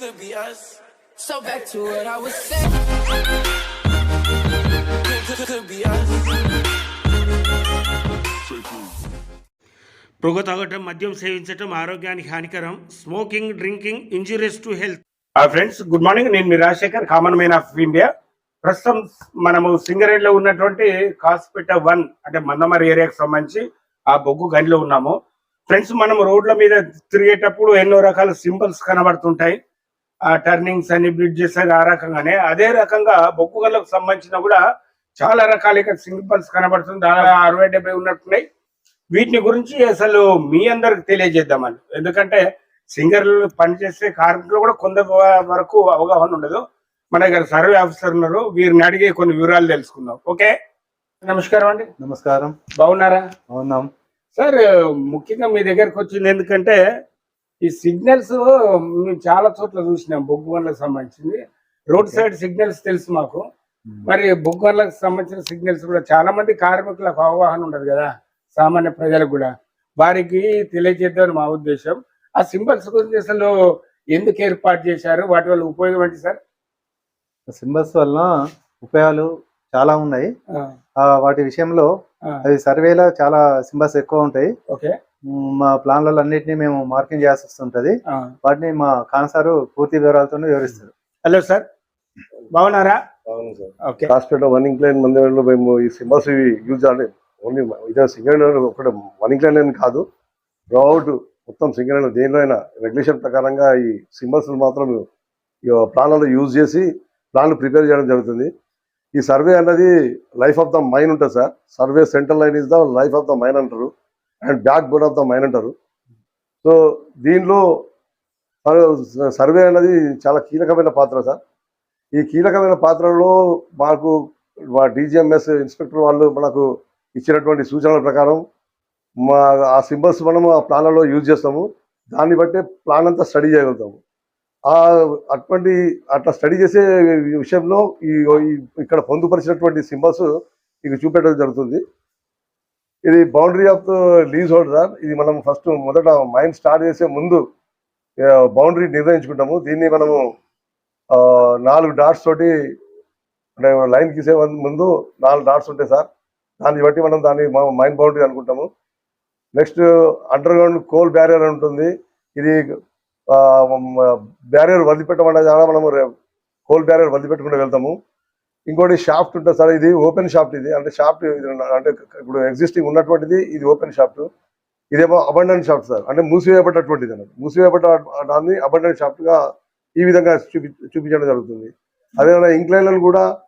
Could be us. So back to what I was saying. Could, could, could be us. పొగ తాగటం మద్యం సేవించటం ఆరోగ్యానికి హానికరం smoking drinking injurious to health friends good morning నేను మీ Rajasekhar common man of India ప్రస్తుతం మనము సింగరేణిలో ఉన్నటువంటి కాస్పేట వన్ అంటే మందమరి ఏరియాకి సంబంధించి ఆ బొగ్గు గనిలో ఉన్నాము ఫ్రెండ్స్ మనం రోడ్ల మీద తిరిగేటప్పుడు ఎన్నో రకాల సింబల్స్ కనబడుతుంటాయి ఆ టర్నింగ్స్ అని బ్రిడ్జెస్ అని ఆ రకంగానే. అదే రకంగా బొగ్గు గనులకు సంబంధించిన కూడా చాలా రకాల సింబల్స్ కనబడుతుంది. దాదాపు అరవై డెబ్బై ఉన్నట్టున్నాయి. వీటిని గురించి అసలు మీ అందరికి తెలియజేద్దామని. ఎందుకంటే సింగర్లు పనిచేసే కార్మికులు కూడా కొంత వరకు అవగాహన ఉండదు. మన దగ్గర సర్వే ఆఫీసర్ ఉన్నారు. వీరిని అడిగి కొన్ని వివరాలు తెలుసుకుందాం. ఓకే? నమస్కారం అండి. నమస్కారం. బాగున్నారా? అవునాం సార్ ముఖ్యంగా మీ దగ్గరకు వచ్చింది ఎందుకంటే ఈ సిగ్నల్స్ మేము చాలా చోట్ల చూసినాం బొగ్గు వనలకు సంబంధించింది. రోడ్ సైడ్ సిగ్నల్స్ తెలుసు మాకు. మరి బొగ్గు వనలకు సంబంధించిన సిగ్నల్స్ కూడా చాలా మంది కార్మికులకు అవగాహన ఉండదు కదా సామాన్య ప్రజలకు కూడా. వారికి తెలియజేద్దామని మా ఉద్దేశం. ఆ సింబల్స్ గురించి అసలు ఎందుకు ఏర్పాటు చేశారు? వాటి వల్ల ఉపయోగం ఏంటి సార్? సింబల్స్ వలన ఉపయోగాలు చాలా ఉన్నాయి. వాటి విషయంలో అది సర్వేలో చాలా సింబల్స్ ఎక్కువ ఉంటాయి. ఓకే. మ్, ప్లాన్లలో అన్నిటినీ మేము మార్కింగ్ చేయాల్సి వస్తుంటది. వాటిని మా కాన్సారు పూర్తి వివరాలతో వివరిస్తారు. Hello sir. బాగున్నారా? అవును sir. Okay. Hospital one incline మందిరంలో మేము ఈ సింబల్స్ యూజ్ చేయాలి. ఓన్లీ ఇదే సింగల్ ఒకటి వన్ ఇంక్లైన్ అని కాదు. త్రూఅవుట్ మొత్తం సింగల్ దేనిలో అయినా రెగ్యులేషన్ ప్రకారంగా ఈ సింబల్స్ మాత్రం ఈ ప్లాన్లలో యూజ్ చేసి ప్లాన్లు ప్రిపేర్ చేయడం జరుగుతుంది. ఈ సర్వే అన్నది లైఫ్ ఆఫ్ ద మైన్ ఉంటుంది sir. Survey central line is the life of the mine అంటారు. And backbone of the mine అంటారు. సో దీనిలో సర్వే అనేది చాలా కీలకమైన పాత్ర సార్. ఈ కీలకమైన పాత్రలో మాకు మా డీజీఎంఎస్ ఇన్స్పెక్టర్ వాళ్ళు మనకు ఇచ్చినటువంటి సూచనల ప్రకారం మా ఆ సింబల్స్ మనము ఆ ప్లాన్లలో యూజ్ చేస్తాము. దాన్ని బట్టే ప్లాన్ అంతా స్టడీ చేయగలుగుతాము. ఆ అటువంటి అట్లా స్టడీ చేసే విషయంలో ఈ ఈ- ఇక్కడ పొందుపరిచినటువంటి సింబల్స్ మీకు చూపెట్టడం జరుగుతుంది. ఇది boundary of lease holder sir ఇది మనం ఫస్ట్ మొదట మైండ్ స్టార్ట్ చేసే ముందు బౌండరీ నిర్ణయించుకుంటాము. దీన్ని మనము ఆ, నాలుగు డాట్స్ తోటి అంటే లైన్ గీసే ముందు నాలుగు డాట్స్ ఉంటాయి సార్ దాన్ని బట్టి మనం దాన్ని మైండ్ బౌండరీ అనుకుంటాము. Next underground coal barrier ఉంటుంది. ఇది బ్యారియర్ వదిలిపెట్టమనే అనేది చాలా మనము కోల్ బ్యారియర్ వదిలిపెట్టుకుంటూ వెళ్తాము. ఇంకోటి షాఫ్ట్ ఉంటుంది సార్ ఇది ఓపెన్ షాఫ్ట్ ఇది. అంటే షాఫ్ట్ అంటే ఇప్పుడు ఎగ్జిస్టింగ్ ఉన్నటువంటిది ఇది ఓపెన్ షాఫ్ట్. ఇదేమో అబండెంట్ షాఫ్ట్ సార్. అంటే మూసివేయబడ్డటువంటిది అన్నమాట మూసివేయబడ్డ దాన్ని అబండెంట్ షాఫ్ట్గా ఈ విధంగా చూపి చూపించడం జరుగుతుంది. అదేవిధంగా ఇంక్లైన్లను కూడా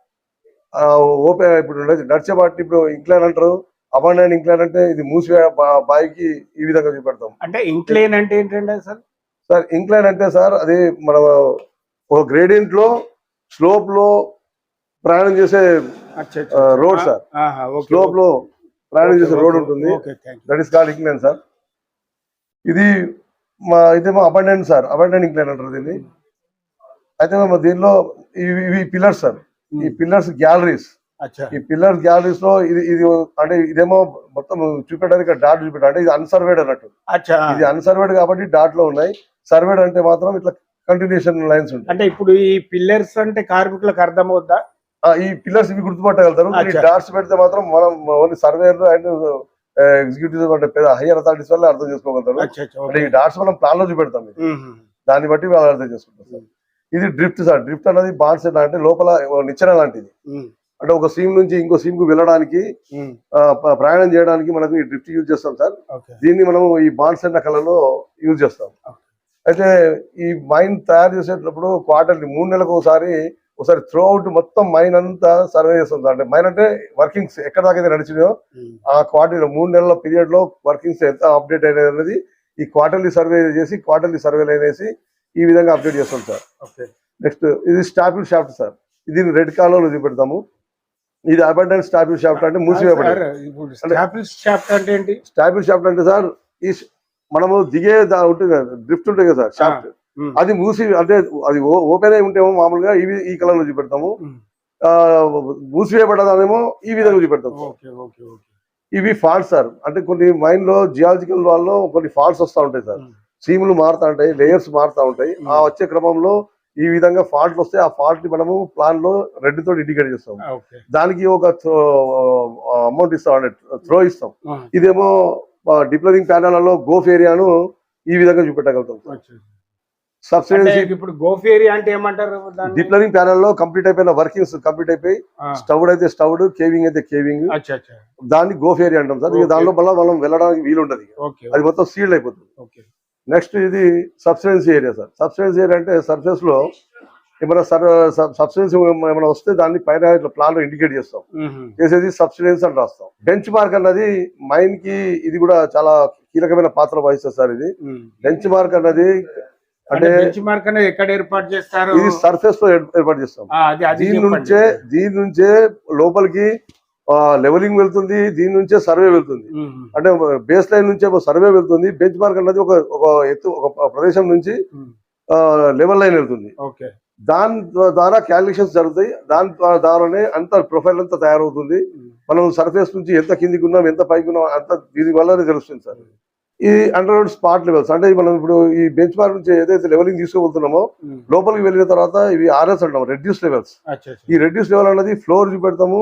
ఓపెన్ ఇప్పుడు నడిచే- వాటిని ఇప్పుడు ఇంక్లైన్ అంటారు. అబండెంట్ ఇంక్లైన్ అంటే ఇది మూసివే బాయికి ఈ విధంగా చూపెడతాం. అంటే ఇంక్లైన్ అంటే ఏంటంటే సార్? సార్ ఇంక్లైన్ అంటే సార్ అది మన ఒక గ్రేడియంట్లో స్లోప్లో ప్రయాణం చేసే రోడ్ సార్. స్లోప్లో ప్రయాణం చేసే రోడ్ ఉంటుంది. That is called incline sir. ఇది మా ఇదేమో అబండెంట్ సార్. అబండెంట్ ఇంక్లైన్ అంటారు దీన్ని. అయితే మేము దీనిలో ఇవి పిల్లర్స్ సార్. ఈ పిల్లర్స్ గ్యాలరీస్. ఈ పిల్లర్స్ గ్యాలరీస్లో ఇది ఇది అంటే ఇదేమో మొత్తం చూపెట్టడానికి డాట్ చూపెట్టారు అంటే ఇది అన్సర్వేడ్ అన్నట్టు. అచ్చా. ఇది అన్సర్వేడ్ కాబట్టి డాట్లో ఉన్నాయి. సర్వేడ్ అంటే మాత్రం ఇట్లా కంటిన్యూషన్ లైన్స్ ఉంటాయి. అంటే ఇప్పుడు ఈ పిల్లర్స్ అంటే కార్మికులకు అర్థమవుద్దా? ఈ పిల్లర్స్ ఇవి గుర్తుపట్టగలుగుతారు. డాట్స్ పెడితే మాత్రం మనం ఓన్లీ సర్వేర్ అండ్ ఎగ్జిక్యూటివ్ అంటే పెద్ద హయ్యర్ అథారిటీస్ వల్ల అర్థం చేసుకోగలుగుతారు. అంటే ఈ డాట్స్ మనం ప్లాన్లో చూపెడతాం. దాన్ని బట్టి వాళ్ళు అర్థం చేసుకుంటాం సార్. ఇది డ్రిఫ్ట్ సార్. డ్రిఫ్ట్ అనేది బాన్స్ అంటే లోపల నిచ్చెన లాంటిది. అంటే ఒక సీమ్ నుంచి ఇంకో సీమ్కు వెళ్ళడానికి ప్రయాణం చేయడానికి మనకు ఈ డ్రిఫ్ట్ యూజ్ చేస్తాం సార్. దీన్ని మనం ఈ బాన్స్ అన్న కళలో యూజ్ చేస్తాం. అయితే ఈ మైన్ తయారు చేసేటప్పుడు క్వార్టర్లీ మూడు నెలలకు ఒకసారి ఒకసారి త్రూ అవుట్ మొత్తం మైన్ అంతా సర్వే చేస్తుంది. అంటే మైన్ అంటే వర్కింగ్స్ ఎక్కడ దాకా అయితే నడిచినాయో. ఆ క్వార్టర్ మూడు నెలల పీరియడ్లో వర్కింగ్స్ ఎంత అప్డేట్ అయినది అనేది ఈ క్వార్టర్లీ సర్వే చేసి క్వార్టర్లీ సర్వేలు అనేసి ఈ విధంగా అప్డేట్ చేస్తాం సార్. నెక్స్ట్ ఇది స్టాపిల్ షాఫ్ట్ సార్. ఇది రెడ్ కాలంలో చూపెడతాము. ఇది అబండెంట్ స్టాపిల్ షాఫ్ట్ అంటే స్టాపిల్ షాఫ్ట్ అంటే ఏంటి? స్టాపిల్ షాఫ్ట్ అంటే సార్ ఈ మనము దిగే దా- ఉంటుంది కదా డ్రిఫ్ట్ ఉంటుంది కదా సార్ షాఫ్ట్. అది మూసి అంటే అది ఓపెన్ అయి ఉంటేమో మామూలుగా ఇవి ఈ కలర్లో చూపెడతాము మూసివేయబడ్డదేమో ఈ విధంగా చూపెడతాము ఇవి ఫాల్ట్స్ సార్. అంటే కొన్ని మైండ్లో జియాలజికల్ వాళ్ళలో కొన్ని ఫాల్ట్స్ వస్తూ ఉంటాయి సార్. సీములు మారుతా ఉంటాయి లేయర్స్ మారుతా ఉంటాయి. ఆ వచ్చే క్రమంలో ఈ విధంగా ఫాల్ట్ వస్తే ఆ ఫాల్ట్ని మనము ప్లాన్లో రెడ్ తోటి ఇండికేట్ చేస్తాం దానికి ఒక అమౌంట్ ఇస్తాం అంటే త్రో ఇస్తాం. ఇదేమో డిప్లోరింగ్ ప్యానల్లో గోఫ్ ఏరియాను ఈ విధంగా చూపెట్టగలుగుతాం అంటే సబ్సిడెన్సీ ఇప్పుడు గోఫేరి అంటే ఏమంటారు? డిప్లోరింగ్ ప్యానల్లో కంప్లీట్ అయిపోయిన వర్కింగ్స్ కంప్లీట్ అయిపోయి స్టవ్డ్ అయితే స్టవ్డ్ కేవింగ్ అయితే కేవింగ్ దాన్ని గోఫ్ ఏరియా అంటాం సార్. దానిలో మళ్ళీ మనం వెళ్ళడానికి వీలు ఉండదు ఇక. ఓకే అది మొత్తం సీల్డ్ అయిపోతుంది. నెక్స్ట్ ఇది subsidence area sir. Subsidence area అంటే సర్ఫేస్లో ఏమైనా సర్ సబ్సిడెన్సీ ఏమైనా వస్తే దాన్ని పైన ఇట్లా ప్లాన్లో ఇండికేట్ చేస్తాం. చేసేది సబ్సిడెన్స్ అని రాస్తాం. బెంచ్ మార్క్ అన్నది మైన్కి ఇది కూడా చాలా కీలకమైన పాత్ర వహిస్తుంది సార్ ఇది. బెంచ్ మార్క్ అన్నది అంటే అంటే బెంచ్ మార్క్ అనేది ఎక్కడ ఏర్పాటు చేస్తారు? ఇది సర్ఫేస్లో ఏర్- ఏర్పాటు చేస్తాం. దీని. నుంచే దీని నుంచే లోపలికి లెవెలింగ్ వెళ్తుంది దీని నుంచే సర్వే వెళ్తుంది. అంటే బేస్ లైన్ నుంచే సర్వే వెళ్తుంది బెంచ్ మార్క్ అన్నది ఒక ఒక ఎత్తు ఒక ప్రదేశం నుంచి. లెవెల్ లైన్ వెళ్తుంది. దాని ద్వారా క్యాలిక్యులేషన్స్ జరుగుతాయి. దాని ద్వా- ద్వారానే అంత ప్రొఫైల్ అంతా తయారవుతుంది. మనం సర్ఫేస్ నుంచి ఎంత కిందికి ఉన్నాం ఎంత పైకి ఉన్నాం అంత దీని వల్లనే తెలుస్తుంది సార్. ఈ అండర్ గ్రౌండ్ స్పాట్ లెవెల్స్ అంటే మనం ఇప్పుడు ఈ బెంచ్ మార్క్ నుంచి ఏదైతే లెవెలింగ్ తీసుకుపోతున్నామో మ్మ్. లోపలికి వెళ్ళిన తర్వాత ఇవి ఆర్ఎస్ అంటాం రెడ్యూస్ లెవెల్స్. ఈ రెడ్యూస్ లెవెల్ అనేది ఫ్లోర్ చూపెడతాము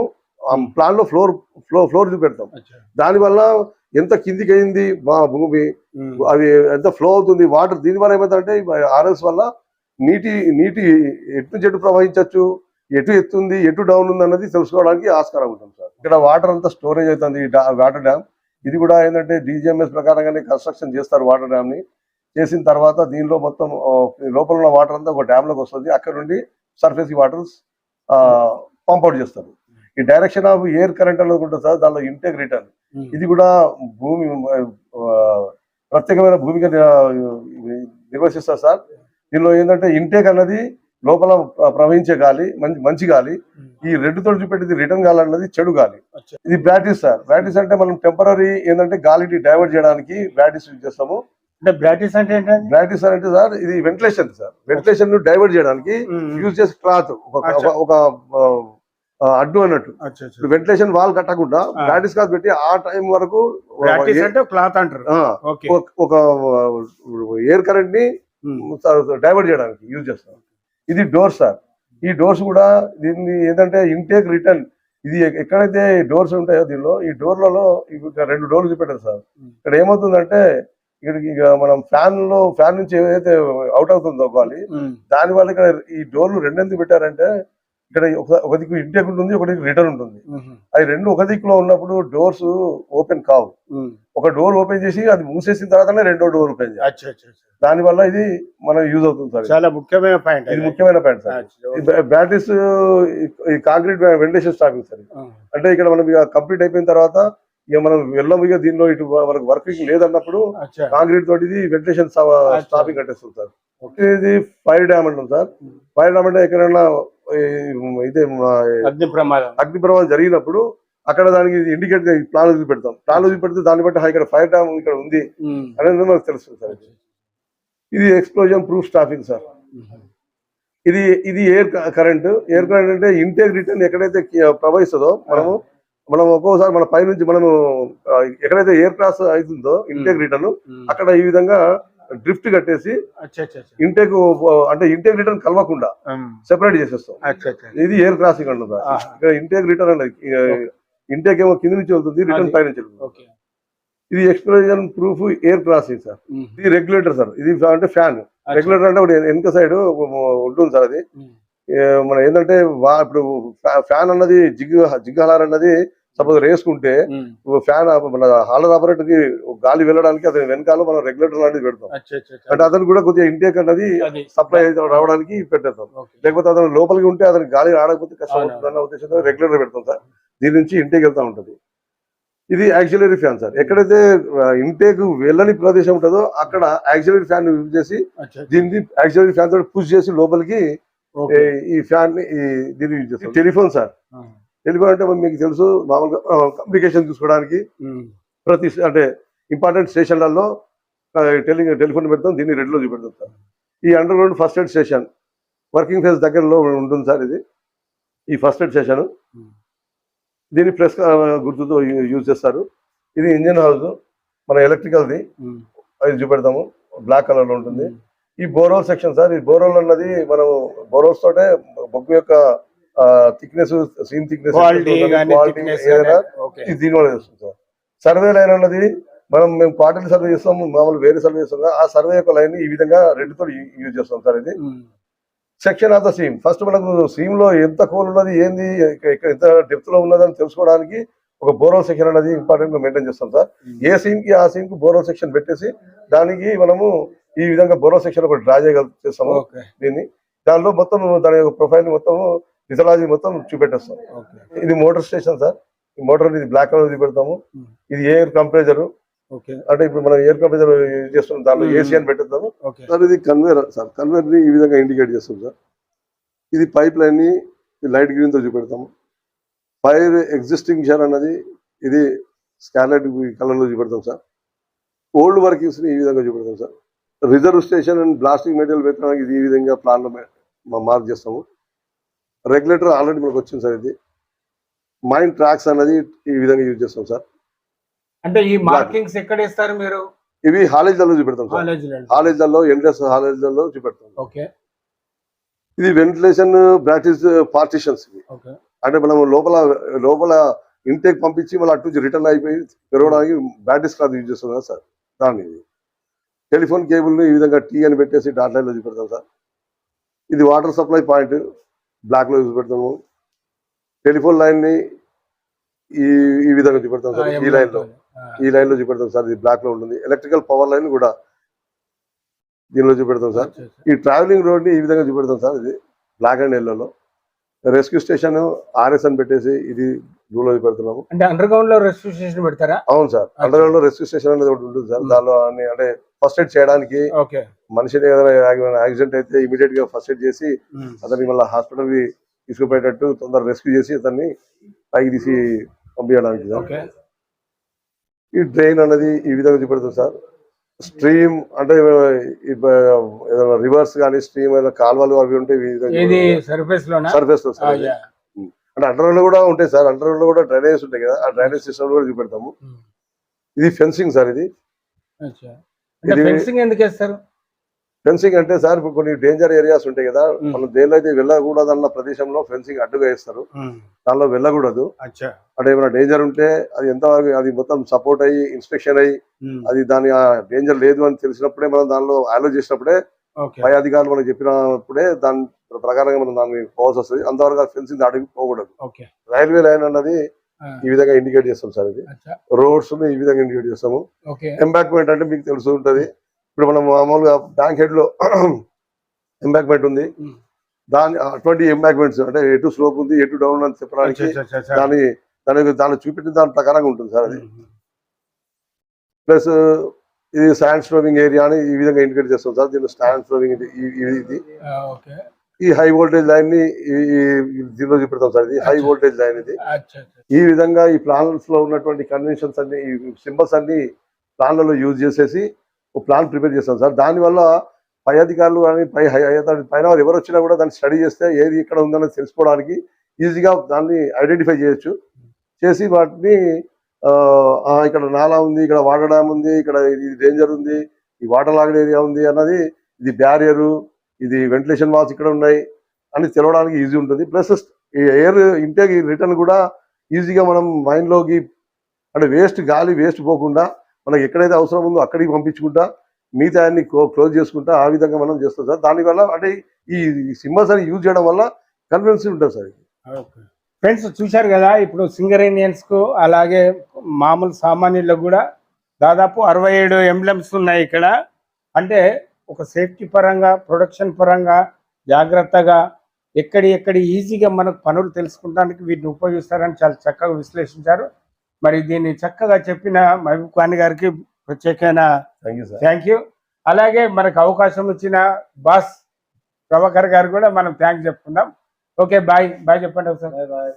ప్లాన్లో ఫ్లోర్ ఫ్లో ఫ్లోర్ చూపెడతాం అచ్చా. దాని వల్ల ఎంత కిందికి అయింది మా భూమి మ్మ్. అవి ఎంత ఫ్లో అవుతుంది వాటర్ దీని వల్ల ఏమవుతుందంటే ఆర్ఎస్ వల్ల నీటి నీటి ఎటు నుంచి ఎటు ప్రవహించవచ్చు ఎటు ఎత్తుంది ఎటు డౌన్ ఉంది అన్నది తెలుసుకోవడానికి ఆస్కారం ఉంటుంది సార్ ఇక్కడ వాటర్ అంతా స్టోరేజ్ అవుతుంది వాటర్ డ్యామ్ ఇది కూడా ఏంటంటే డిజిఎంఎస్ ప్రకారంగానే కన్స్ట్రక్షన్ చేస్తారు వాటర్ డ్యామ్ని. చేసిన తర్వాత దీనిలో మొత్తం లోపల ఉన్న వాటర్ అంతా ఒక డ్యామ్లోకి వస్తుంది. అక్కడ నుండి సర్ఫేస్ వాటర్స్ పంప్ అవుట్ చేస్తారు. ఈ డైరెక్షన్ ఆఫ్ ఎయిర్ కరెంట్ అనేది ఉంటుంది సార్ దానిలో ఇంటెక్ రిటర్న్ మ్మ్. ఇది కూడా భూమి ప్రత్యేకమైన భూమిక ని- నిర్వహిస్తారు సార్. దీనిలో ఏంటంటే ఇంటేక్ అన్నది లోపల ప్రవహించే గాలి మంచి మంచి గాలి. ఈ రెడ్ తోటి చూపెట్టేది రిటర్న్ గాలి అన్నది చెడు గాలి. ఇది బ్రాటిస్ సార్. బ్రాటిస్ అంటే మనం టెంపరీ ఏంటంటే గాలిని డైవర్ట్ చేయడానికి బ్రాటిస్ యూజ్ చేస్తాము. అంటే బ్రాటిస్ అంటే ఏంటండి? బ్రాటిస్ అంటే సార్ ఇది వెంటిలేషన్ సార్. వెంటిలేషన్ను డైవర్ట్ చేయడానికి. యూజ్ చేసే క్లాత్ ఒక అడ్డు అన్నట్టు. వెంటిలేషన్ వాల్ కట్టకుండా. బ్రాటిస్ క్లాత్ పెట్టి ఆ టైం వరకు క్లాత్ అంటారు. ఒక- ఎయిర్ కరెంట్ని. డైవర్ట్ చేయడానికి యూజ్ చేస్తాం. ఇది డోర్స్ సార్. ఈ డోర్స్ కూడా దీన్ని ఏంటంటే ఇంటేక్ రిటర్న్ ఇది ఎక్కడైతే డోర్స్ ఉంటాయో దీనిలో ఈ డోర్లలో రెండు డోర్లు చూపెట్టారు సార్. ఇక్కడ ఏమవుతుందంటే ఇక్కడికి ఇక మనం ఫ్యాన్లో ఫ్యాన్ నుంచి ఏదైతే అవుట్ అవుతుందో గాలి. దాని వల్ల ఇక్కడ ఈ డోర్లు రెండెందుకు పెట్టారంటే ఇక్కడ ఒక- ఒక దిక్కు ఇంటేక్ ఉంటుంది ఒక దిక్కు రిటర్న్ ఉంటుంది. అవి రెండు ఒక దిక్కులో ఉన్నప్పుడు డోర్స్ ఓపెన్ కావు. ఒక డోర్ ఓపెన్ చేసి అది మూసేసిన తర్వాతనే రెండో డోర్ ఓపెన్ చేయాలి. దాని వల్ల ఇది మనం యూజ్ అవుతుంది సార్ చాలా ముఖ్యమైన పాయింట్ ఇది ముఖ్యమైన పాయింట్ సార్ బ్యాటరీస్ ఈ కాంక్రీట్ వెంటిలేషన్ స్టాపింగ్ సార్. అంటే ఇక్కడ మనం ఇక కంప్లీట్ అయిపోయిన తర్వాత ఇక మనం వెళ్ళం ఇక దీనిలో ఇటు మనకు వర్కింగ్ లేదన్నప్పుడు కాంక్రీట్ తోటి ఇది వెంటిలేషన్ స్టాపింగ్ కట్టేస్తుంది సార్. ఇది ఫైర్ డ్యామ్ అంటాం సార్. ఫైర్ డ్యామ్ అంటే ఎక్కడైనా ఇదే అగ్ని ప్రమాదం. అగ్ని ప్రమాదం జరిగినప్పుడు అక్కడ దానికి ఇండికేట్గా ప్లాన్ చూపెడతాం ప్లాన్ చూపెడితే దాన్ని బట్టి "హా, ఇక్కడ ఫైర్ డ్యామ్ ఇక్కడ ఉంది. అనేది మనకు తెలుస్తుంది సార్ ఇది. Explosion proof stopping sir. ఇది ఇది ఎయిర్ కరెంట్ ఎయిర్ కరెంట్ అంటే ఇంటేక్ రిటర్న్ ఎక్కడైతే ప్రవహిస్తుందో మనము మనం ఒక్కోసారి మన పై నుంచి మనము ఎక్కడైతే ఎయిర్ క్రాస్ అవుతుందో ఇంటేక్ రిటర్న్. అక్కడ ఈ విధంగా డ్రిఫ్ట్ కట్టేసి. ఇంటేక్ అంటే ఇంటేక్ రిటర్న్ కలవకుండా. సెపరేట్ చేసేస్తాం ఇది ఎయిర్ క్రాసింగ్ అంటుంది. ఇక్కడ ఇంటేక్ రిటర్న్ ఇంటేక్ ఏమో కింద నుంచి వెళ్తుంది రిటర్న్ అది. పై నుంచి వెళ్తుంది ఓకే ఇది explosion proof air crossing sir. ఇది రెగ్యులేటర్ సార్ ఇది అంటే ఫ్యాన్. రెగ్యులేటర్ అంటే వెనక సైడ్ ఉంటుంది సార్ అది మన ఏంటంటే ఇప్పుడు ఫ్యా- ఫ్యాన్ అన్నది జిగ్గు జిగ్గలార్ అన్నది సపోజ్ వేసుకుంటే మ్మ్. ఫ్యాన్ మన హాలర్ ఆపరేటర్కి గాలి వెళ్ళడానికి అతని వెనకాల మనం రెగ్యులేటర్ లాంటిది పెడతాం. అంటే అతను కూడా కొద్దిగా ఇంటేక్ అన్నది సప్లై రావడానికి పెట్టేస్తాం. లేకపోతే అతను లోపలికి ఉంటే అతనికి గాలి ఆడకపోతే కష్టం. అవుతుంది అన్న ఉద్దేశంతో రెగ్యులేటర్ పెడతాం సార్ దీని నుంచి ఇంటేక్ వెళ్తా ఉంటుంది ఇది యాక్సిలరీ ఫ్యాన్ సార్ ఎక్కడైతే ఇంటేక్ వెళ్ళని ప్రదేశం ఉంటుందో అక్కడ యాక్సిలరీ ఫ్యాన్ యూజ్ చేసి. దీన్ని యాక్సిలరీ ఫ్యాన్ తోటి పుష్ చేసి లోపలికి ఈ ఫ్యాన్ని దీన్ని యూజ్ చేస్తాం టెలిఫోన్ సార్ టెలిఫోన్ అంటే మీకు తెలుసు మామూలుగా కమ్యూనికేషన్ చూసుకోవడానికి. ప్రతి అంటే ఇంపార్టెంట్ స్టేషన్లలో టెలి టెలిఫోన్ పెడతాం దీన్ని రెడ్లో చూపెడతాం సార్. ఈ underground first aid station working face దగ్గరలో ఉంటుంది సార్ ఇది. ఈ ఫస్ట్ ఎయిడ్ స్టేషన్. దీన్ని ప్రెస్ గుర్తుతో యూజ్ చేస్తారు. ఇది ఇంజిన్ హౌస్ మన ఎలక్ట్రికల్ది. అది చూపెడతాము బ్లాక్ కలర్లో ఉంటుంది ఈ బోరోల్ సెక్షన్ సార్ ఈ బోరోల్ అన్నది మనం బోరోల్స్ తోటే బొగ్గు యొక్క థిక్నెస్ సీన్ థిక్నెస్ దీనివల్ల చేస్తుంది సార్. సర్వే లైన్ అన్నది మనం మేము క్వార్టర్లీ సర్వే చేస్తాము మామూలు వేరే సర్వే చేస్తాం ఆ సర్వే యొక్క లైన్ ఈ విధంగా రెండుతో యూజ్ చేస్తాం సార్ ఇది. Section of the seam first మనకు సీమ్లో ఎంత కోల్ ఉన్నది ఏంది ఎక్క- ఎంత డెప్త్లో ఉన్నదని తెలుసుకోవడానికి ఒక బోరో సెక్షన్ అనేది ఇంపార్టెంట్గా మెయింటైన్ చేస్తాం సార్. ఏ సీమ్కి ఆ సీమ్కి బోరో సెక్షన్ పెట్టేసి దానికి మనము ఈ విధంగా బోరో సెక్షన్ ఒకటి డ్రా చేయగల చేస్తాము దీన్ని. దానిలో మొత్తం దాని యొక్క ప్రొఫైల్ మొత్తం లిథలాజీ మొత్తం చూపెట్టేస్తాం. ఓకే. ఇది మోటార్ స్టేషన్ సార్. ఈ మోటార్ ఇది బ్లాక్ కలర్ చూపెడతాము. ఇది ఎయిర్ కంప్రెజర్. ఓకే. అంటే ఇప్పుడు మనం ఎయిర్ కంప్రెజర్ యూజ్ చేస్తున్నాం. దాంట్లో. ఏసీ అని పెట్టేద్దాము. సార్ ఇది కన్వేర్ సార్. కన్వేర్ని ఈ విధంగా ఇండికేట్ చేస్తాం సార్. ఇది పైప్ లైన్ని లైట్ గ్రీన్తో చూపెడతాము ఫైర్ ఎగ్జిస్టింగ్షన్ అన్నది ఇది స్కాలెట్ కలర్లో చూపెడతాం సార్. ఓల్డ్ వర్కింగ్స్ని ఈ విధంగా చూపెడతాం sir. Reserve station and blasting material పెట్టడానికి ఇది ఈ విధంగా ప్లాన్లో మార్క్ చేస్తాము. రెగ్యులేటర్ ఆల్రెడీ మనకు వచ్చింది సార్ ఇది. మైండ్ ట్రాక్స్ అన్నది ఈ విధంగా యూజ్ చేస్తాం సార్. అంటే ఈ మార్కింగ్స్ ఎక్కడ ఇస్తారు మీరు? ఇవి హాలేజ్లలో చూపెడతాం సార్. హాలేజ్లలో ఎండ్రెస్ హాలేజ్లలో చూపెడతాం. ఓకే. ఇది వెంటిలేషన్ ప్రాక్టీస్ పార్టిషన్స్ ఇవి. అంటే మనం లోపల లోపల ఇంటేక్ పంపించి మళ్ళీ అటు రిటర్న్ అయిపోయి పెరగడానికి బ్యాటరీస్ క్లాత్ యూజ్ చేస్తాం కదా సార్. దాన్ని. ఇది టెలిఫోన్ కేబుల్ని ఈ విధంగా టీ అని పెట్టేసి డాట్ లైన్లో చూపెడతాం సార్. ఇది వాటర్ సప్లై పాయింట్. బ్లాక్లో చూపెడతాము. టెలిఫోన్ లైన్ని ఈ ఈ విధంగా చూపెడతాం సార్. ఈ లైన్లో ఈ లైన్లో చూపెడతాం సార్. ఇది బ్లాక్లో ఉంటుంది. ఎలక్ట్రికల్ పవర్ లైన్ కూడా దీనిలో చూపెడతాం సార్. ఈ ట్రావెలింగ్ రోడ్ని ఈ విధంగా చూపెడతాం సార్ ఇది. బ్లాక్ అండ్ ఎల్లోలో రెస్క్యూ స్టేషన్ ఆర్ఎస్ అని పెట్టేసి ఇది బ్లూలో పెడుతున్నాము. అంటే అండర్ గ్రౌండ్లో రెస్ట్రిక్షన్ పెడతారా? అవును సార్. అండర్లో రెస్క్యూ స్టేషన్ అనేది ఒకటి ఉంటుంది సార్. దానిలో అంటే ఫస్ట్ ఎయిడ్ చేయడానికి ఓకే. మనిషిని ఏదైనా యాక్సిడెంట్ అయితే ఇమీడియట్గా ఫస్ట్ ఎయిడ్ చేసి అతన్ని మళ్ళీ హాస్పిటల్కి తీసుకుపోయేటట్టు తొందర రెస్క్యూ చేసి అతన్ని పైకి తీసి పంపించడానికి ఈ ట్రైన్ అనేది ఈ విధంగా చూపెడుతుంది సార్. స్ట్రీమ్ అంటే ఏదైనా రివర్స్ కానీ స్ట్రీమ్ ఏదైనా కాలువలు అవి ఉంటే ఈ విధంగా ఇది సర్ఫేస్ లోనా? సర్ఫేస్లో సార్. అంటే అండర్లో కూడా ఉంటాయి సార్. అండర్లో కూడా డ్రైనేజ్ ఉంటాయి కదా. ఆ డ్రైనేజ్ సిస్టమ్ కూడా చూపెడతాము. ఇది ఫెన్సింగ్ సార్ ఇది- ఫెన్సింగ్ ఎందుకు వేస్తారు? ఫెన్సింగ్ అంటే సార్ ఇప్పుడు కొన్ని డేంజర్ ఏరియాస్ ఉంటాయి కదా. మనం దేనిలో అయితే వెళ్ళకూడదు అన్న ప్రదేశంలో ఫెన్సింగ్ అడ్డుగా వేస్తారు. దానిలో వెళ్ళకూడదు. అంటే ఏమైనా డేంజర్ ఉంటే అది ఎంత అది మొత్తం సపోర్ట్ అయ్యి ఇన్స్పెక్షన్ అయ్యి. అది దాని డేంజర్ లేదు అని తెలిసినప్పుడే మనం దానిలో ఆలో చేసినప్పుడే పై అధికారులు మనకు చెప్పినప్పుడే దాని ప్రకారంగా మనం దాన్ని పోవాల్సి వస్తుంది అంతవరకు ఫెన్సింగ్ అడుగు పోకూడదు. రైల్వే లైన్ అన్నది ఈ విధంగా ఇండికేట్ చేస్తాం సార్ ఇది. రోడ్స్ ఈ విధంగా ఇండికేట్ చేస్తాము. ఎంబాక్మెంట్ అంటే మీకు తెలుసు ఉంటది. ఇప్పుడు మనం మామూలుగా బ్యాంక్ హెడ్లో ఎంబాక్మెంట్ ఉంది. దాని అటువంటి ఎంబాక్మెంట్స్ అంటే ఎటు స్లోప్ ఉంది ఎటు డౌన్ అని చెప్పడానికి. దాని దాని దాన్ని చూపెట్టిన దాని ప్రకారంగా ఉంటుంది సార్ అది. ప్లస్ ఇది శాండ్ స్టోవింగ్ ఏరియా అని ఈ విధంగా ఇండికేట్ చేస్తాం సార్. దీనిలో స్టాండ్ స్టోవింగ్ ఇది ఇది- ఈ హై వోల్టేజ్ లైన్ని దీనిలో చూపెడతాం సార్ ఇది. హై వోల్టేజ్ లైన్ ఇది. ఈ విధంగా ఈ ప్లాన్స్లో ఉన్నటువంటి కన్వెన్షన్స్ అన్ని ఈ సింబల్స్ అన్ని ప్లాన్లలో యూజ్ చేసేసి ఒక ప్లాన్ ప్రిపేర్ చేస్తాం సార్. దానివల్ల పై అధికారులు కానీ పై హై పైన వారు ఎవరు వచ్చినా కూడా దాన్ని స్టడీ చేస్తే ఏది ఇక్కడ ఉందని తెలుసుకోవడానికి ఈజీగా దాన్ని ఐడెంటిఫై చేయొచ్చు. చేసి వాటిని ఇక్కడ నాలా ఉంది ఇక్కడ వాటర్ డ్యామ్ ఉంది ఇక్కడ ఇది డేంజర్ ఉంది ఈ వాటర్ లాగడ్ ఏరియా ఉంది అన్నది ఇది బ్యారియరు ఇది వెంటిలేషన్ వాల్స్ ఇక్కడ ఉన్నాయి అని తెలవడానికి ఈజీ ఉంటుంది. ప్లస్ ఈ ఎయిర్ ఇంటేక్ రిటర్న్ కూడా ఈజీగా మనం మైండ్లోకి అంటే వేస్ట్ గాలి వేస్ట్ పోకుండా మనకి ఎక్కడైతే అవసరం ఉందో అక్కడికి పంపించుకుంటా మిగతా అన్ని క్లోజ్ చేసుకుంటా ఆ విధంగా మనం చేస్తాం సార్. దానివల్ల అంటే ఈ సింబల్స్ అని యూజ్ చేయడం వల్ల కన్వెన్సీ ఉంటుంది సార్. ఫ్రెండ్స్ చూశారు కదా ఇప్పుడు సింగరేనియన్స్కు అలాగే మామూలు సామాన్యులకు కూడా దాదాపు అరవై ఏడు ఎంబ్లమ్స్ ఉన్నాయి ఇక్కడ. అంటే ఒక సేఫ్టీ పరంగా ప్రొడక్షన్ పరంగా జాగ్రత్తగా ఎక్కడి ఎక్కడి ఈజీగా మనకు పనులు తెలుసుకుంటానికి వీటిని ఉపయోగిస్తారని చాలా చక్కగా విశ్లేషించారు. మరి దీన్ని చక్కగా చెప్పిన మహబూబ్ ఖాన్ గారికి ప్రత్యేకమైన థ్యాంక్ యూ థ్యాంక్ అలాగే మనకు అవకాశం ఇచ్చిన బాస్ ప్రభాకర్ గారు కూడా మనం థ్యాంక్స్ చెప్పుకుందాం. ఓకే బాయ్ బాయ్ చెప్పండి ఒకసారి. బాయ్